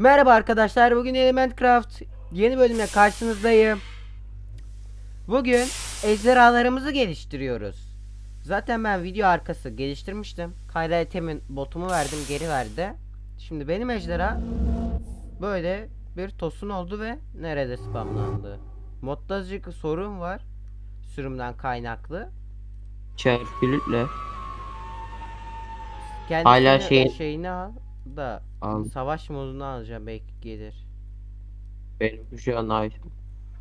Merhaba arkadaşlar. Bugün Elementcraft yeni bölümle karşınızdayım. Bugün ejderhalarımızı geliştiriyoruz. Zaten ben video arkası geliştirmiştim. Kayra Ethem'in botumu verdim, geri verdi. Şimdi benim ejderha böyle bir tosun oldu ve nerede spamlandı? Modda azıcık sorun var. Sürümden kaynaklı. Kendisini Hala şeyin- şeyini al da al. savaş modunu alacağım belki gelir. Benim şu an ay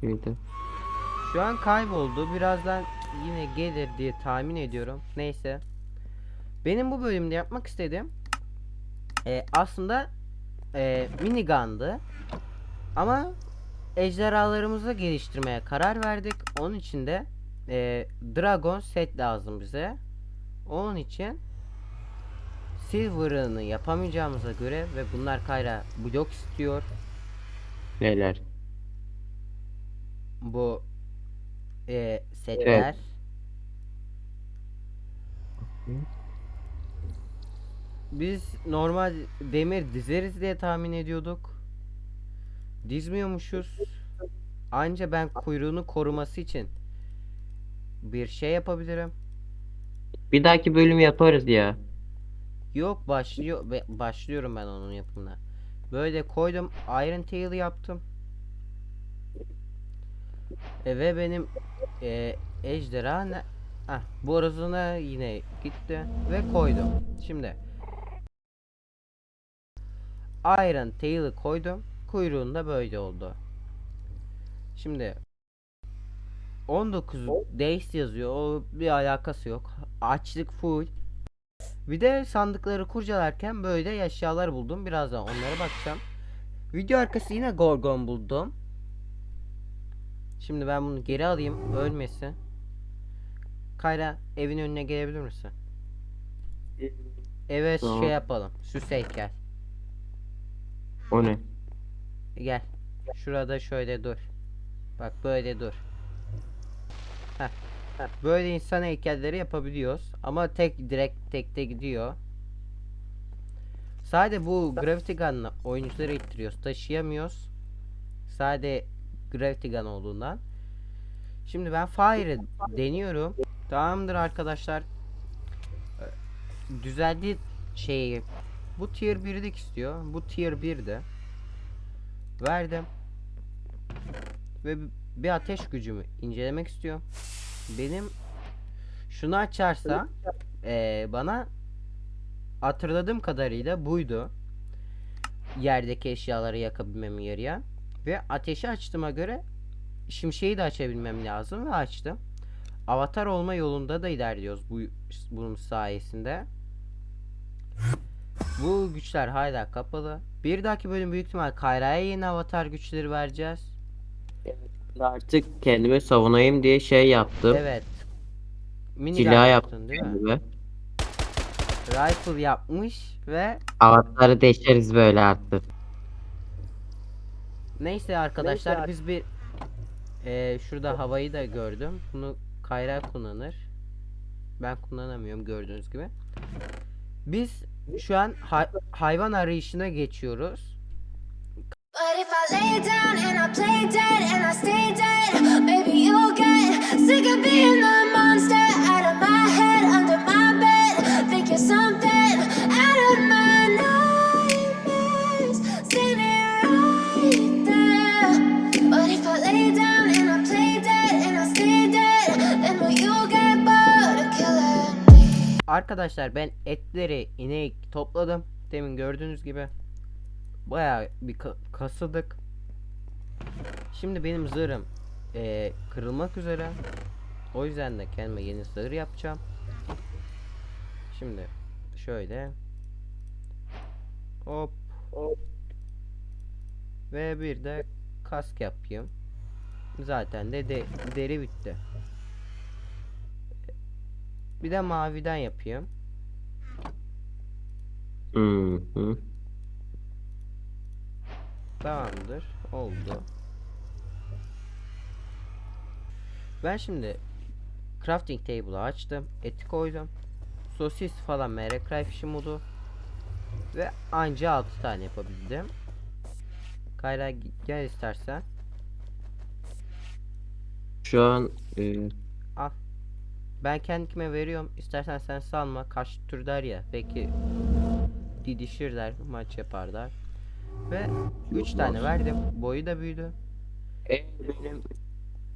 şeydi. Şu an kayboldu. Birazdan yine gelir diye tahmin ediyorum. Neyse. Benim bu bölümde yapmak istediğim e, aslında e, minigun'dı. Ama ejderhalarımızı geliştirmeye karar verdik. Onun için de e, dragon set lazım bize. Onun için silver'ını yapamayacağımıza göre ve bunlar kayra blok istiyor. Neler? bu e, setler. Biz normal demir dizeriz diye tahmin ediyorduk. Dizmiyormuşuz. Anca ben kuyruğunu koruması için bir şey yapabilirim. Bir dahaki bölüm yaparız ya. Yok başlıyor başlıyorum ben onun yapımına. Böyle koydum Iron Tail yaptım. E, ve benim e, ejderha ne? Ah, borazana yine gitti ve koydum. Şimdi Iron Tail'ı koydum. Kuyruğunda böyle oldu. Şimdi 19 days yazıyor. O bir alakası yok. Açlık full. Bir de sandıkları kurcalarken böyle eşyalar buldum. Birazdan onlara bakacağım. Video arkası yine Gorgon buldum. Şimdi ben bunu geri alayım. Ölmesin. Kayra evin önüne gelebilir misin? Eve Tamam. şey yapalım. Süs heykel. O ne? Gel. Şurada şöyle dur. Bak böyle dur. Heh. Böyle insan heykelleri yapabiliyoruz. Ama tek direkt tekte gidiyor. Sadece bu Gravity Gun'la oyuncuları ittiriyoruz. Taşıyamıyoruz. Sadece Gravity Gun olduğundan. Şimdi ben Fire'ı deniyorum. Tamamdır arkadaşlar. Ee, Düzeldi şeyi. Bu tier 1'lik istiyor. Bu tier 1'de. Verdim. Ve bir ateş gücümü incelemek istiyorum. Benim şunu açarsa eee, bana hatırladığım kadarıyla buydu. Yerdeki eşyaları yakabilmemi yarayan. Ve ateşi açtığıma göre şimşeği de açabilmem lazım ve açtım. Avatar olma yolunda da ilerliyoruz bu bunun sayesinde. Bu güçler hala kapalı. Bir dahaki bölüm büyük ihtimal Kayra'ya yeni avatar güçleri vereceğiz. Artık kendime savunayım diye şey yaptım. Evet. Mini Silah yaptım değil mi? kendime. Rifle yapmış ve Avatarı deşeriz böyle artık. neyse arkadaşlar biz bir Eee, şurada havayı da gördüm. Bunu Kayra kullanır. Ben kullanamıyorum gördüğünüz gibi. Biz şu an hay- hayvan arayışına geçiyoruz. İf I lay down and I play dead and I stay dead, maybe you'll get sick of being the monster out of my head, under my bed. Think you're something out of my nightmares, standing right there. But if I lay down and I play dead and I stay dead, then will you get bored of killing me? Arkadaşlar ben etleri inek topladım. Demin gördüğünüz gibi. Bayağı bir ka- kasıdık. Şimdi benim zırhım eee, kırılmak üzere. O yüzden de kendime yeni zırh yapacağım. Şimdi şöyle. Hop. Ve bir de kask yapayım. Zaten de, de deri bitti. Bir de maviden yapayım. Hı hı. Tamamdır. Oldu. Ben şimdi crafting table'ı açtım. Eti koydum. Sosis falan merekray fişi modu. Ve anca 6 tane yapabildim. Kayra gel istersen. Şu an e, Ben kendime veriyorum. İstersen sen salma. Kaç tur der ya. Belki didişirler. Maç yaparlar. Ve 3 tane verdim. Boyu da büyüdü. e, benim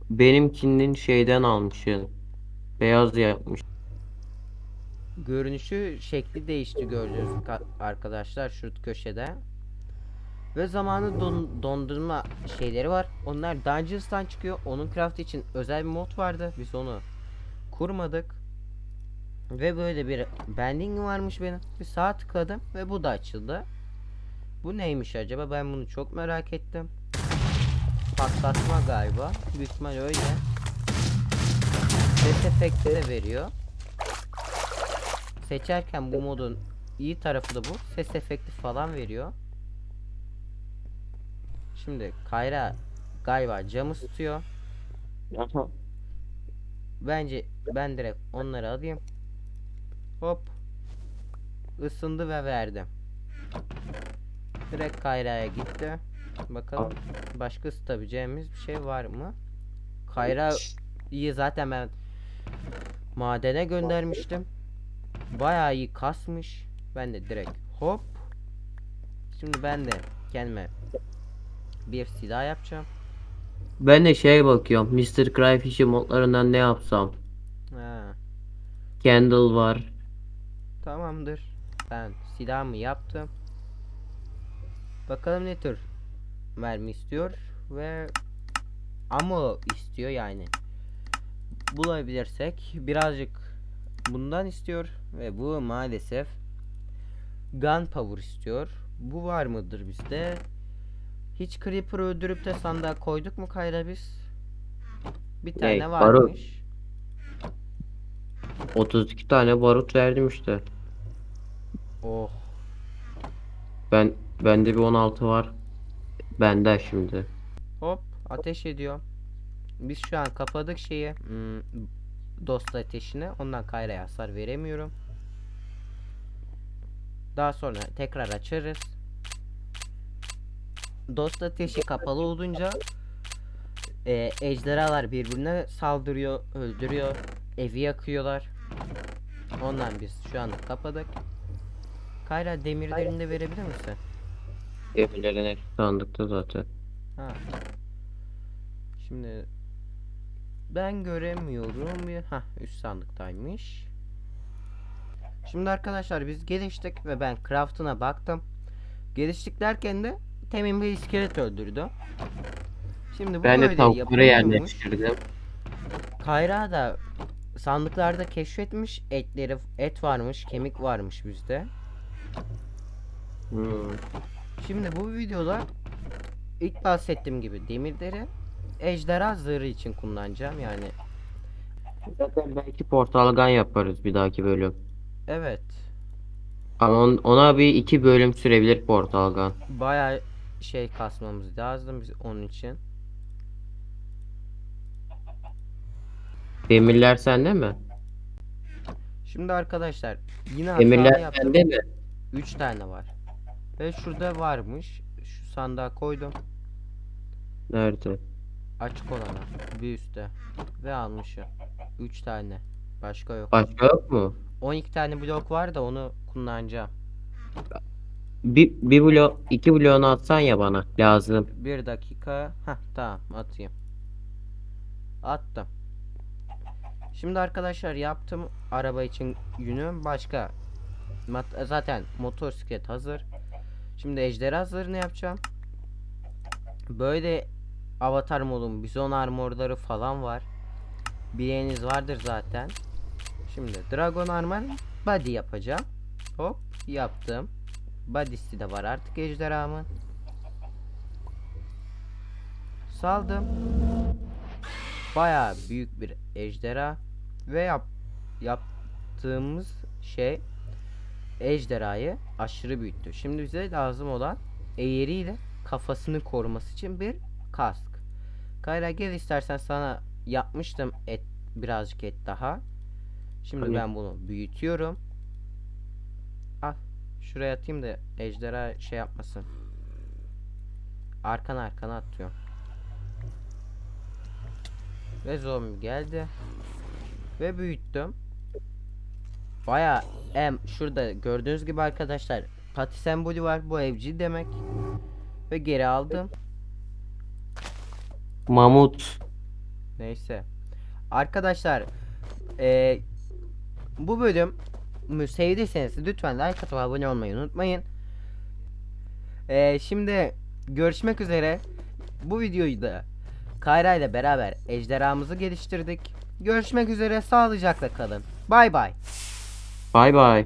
benimkinin şeyden almışım. Beyaz yapmış. Görünüşü şekli değişti gördüğünüz ka- arkadaşlar şu köşede. Ve zamanı don- dondurma şeyleri var. Onlar Dungeons'tan çıkıyor. Onun craft için özel bir mod vardı. Biz onu kurmadık. Ve böyle bir bending varmış benim. Bir sağa tıkladım ve bu da açıldı. Bu neymiş acaba? Ben bunu çok merak ettim. Patlatma galiba. Büyük ihtimal öyle. Ses efekti de veriyor. Seçerken bu modun iyi tarafı da bu. Ses efekti falan veriyor. Şimdi Kayra galiba camı tutuyor. Bence ben direkt onları alayım. Hop. Isındı ve verdim. Direkt Kayra'ya gitti. Bakalım başka ısıtabileceğimiz bir şey var mı? Kayra iyi zaten ben madene göndermiştim. Bayağı iyi kasmış. Ben de direkt hop. Şimdi ben de kendime bir silah yapacağım. Ben de şey bakıyorum. Mr. Cryfish'in modlarından ne yapsam? Ha. Candle var. Tamamdır. Ben silahımı yaptım. Bakalım ne tür mermi istiyor ve ammo istiyor yani. Bulabilirsek birazcık bundan istiyor ve bu maalesef gunpowder istiyor. Bu var mıdır bizde? Hiç creeper öldürüp de sandığa koyduk mu Kayra biz? Bir tane barut? varmış. 32 tane barut verdim işte. Oh. Ben bende bir 16 var. Bende şimdi. Hop ateş ediyor. Biz şu an kapadık şeyi. Hmm, dost ateşini. Ondan Kayra'ya hasar veremiyorum. Daha sonra tekrar açarız. Dost ateşi kapalı olunca e, ejderhalar birbirine saldırıyor, öldürüyor, evi yakıyorlar. Ondan biz şu anda kapadık. Kayra demirlerini de verebilir misin? Hepsi sandıkta zaten. Ha. Şimdi ben göremiyorum bir ha üst sandıktaymış. Şimdi arkadaşlar biz geliştik ve ben craft'ına baktım. Geliştik derken de temin bir iskelet öldürdü. Şimdi bu Ben de böyle tavukları yapılıyormuş. yerleştirdim. Kayra da sandıklarda keşfetmiş etleri et varmış, kemik varmış bizde. Hmm. Şimdi bu videoda ilk bahsettiğim gibi demirleri ejderha zırhı için kullanacağım yani. Zaten belki portal gun yaparız bir dahaki bölüm. Evet. Ama on- ona bir iki bölüm sürebilir portal gun. Bayağı şey kasmamız lazım biz onun için. Demirler sende mi? Şimdi arkadaşlar yine Demirler yaptım. sende mi? 3 tane var. Ve şurada varmış. Şu sandığa koydum. Nerede? Açık olana. Bir üstte. Ve almışım. 3 tane. Başka yok. Başka yok mu? 12 tane blok var da onu kullanacağım. Bir, bir blok, iki bloğunu atsan ya bana. Lazım. Bir dakika. Heh tamam atayım. Attım. Şimdi arkadaşlar yaptım araba için yünü başka. Mat- zaten motosiklet hazır. Şimdi ejderha yapacağım. Böyle avatar modun bizon armorları falan var. Bileğiniz vardır zaten. Şimdi dragon armor body yapacağım. Hop yaptım. Body'si de var artık ejderhamın. Saldım. Bayağı büyük bir ejderha ve yap yaptığımız şey ejderhayı aşırı büyüttü. Şimdi bize lazım olan eğeriyle kafasını koruması için bir kask. Kayra gel istersen sana yapmıştım et birazcık et daha. Şimdi Hani? ben bunu büyütüyorum. Al. Şuraya atayım da ejderha şey yapmasın. Arkana arkana atıyorum. Ve zombi geldi. Ve büyüttüm. Baya em şurada gördüğünüz gibi arkadaşlar pati sembolü var. Bu evcil demek. Ve geri aldım. Mamut. Neyse. Arkadaşlar eee, bu bölüm mü sevdiyseniz lütfen like atıp abone olmayı unutmayın. Eee, şimdi görüşmek üzere. Bu videoyu da Kayra ile beraber ejderhamızı geliştirdik. Görüşmek üzere sağlıcakla kalın. Bay bay. Bay bay.